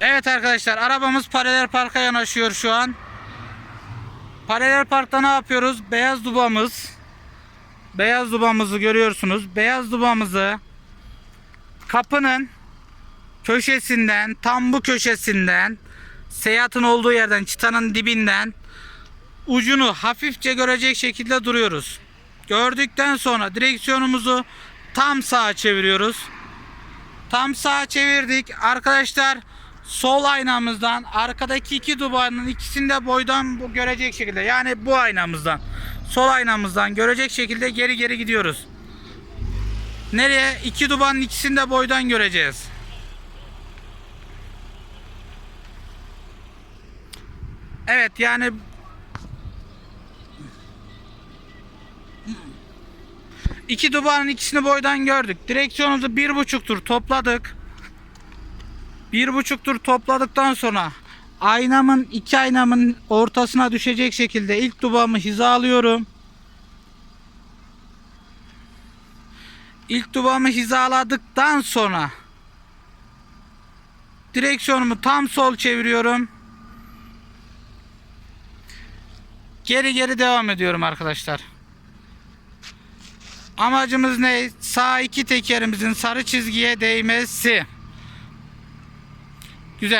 Evet arkadaşlar arabamız paralel parka yanaşıyor şu an. Paralel parkta ne yapıyoruz? Beyaz dubamız. Beyaz dubamızı görüyorsunuz. Beyaz dubamızı kapının köşesinden tam bu köşesinden seyatın olduğu yerden çıtanın dibinden ucunu hafifçe görecek şekilde duruyoruz. Gördükten sonra direksiyonumuzu tam sağa çeviriyoruz. Tam sağa çevirdik. Arkadaşlar sol aynamızdan arkadaki iki dubanın ikisini de boydan bu görecek şekilde yani bu aynamızdan sol aynamızdan görecek şekilde geri geri gidiyoruz. Nereye? İki dubanın ikisini de boydan göreceğiz. Evet yani iki dubanın ikisini boydan gördük. Direksiyonumuzu bir buçuk tur topladık. Bir buçuk tur topladıktan sonra aynamın iki aynamın ortasına düşecek şekilde ilk dubamı hizalıyorum. İlk dubamı hizaladıktan sonra direksiyonumu tam sol çeviriyorum. Geri geri devam ediyorum arkadaşlar. Amacımız ne? Sağ iki tekerimizin sarı çizgiye değmesi. You?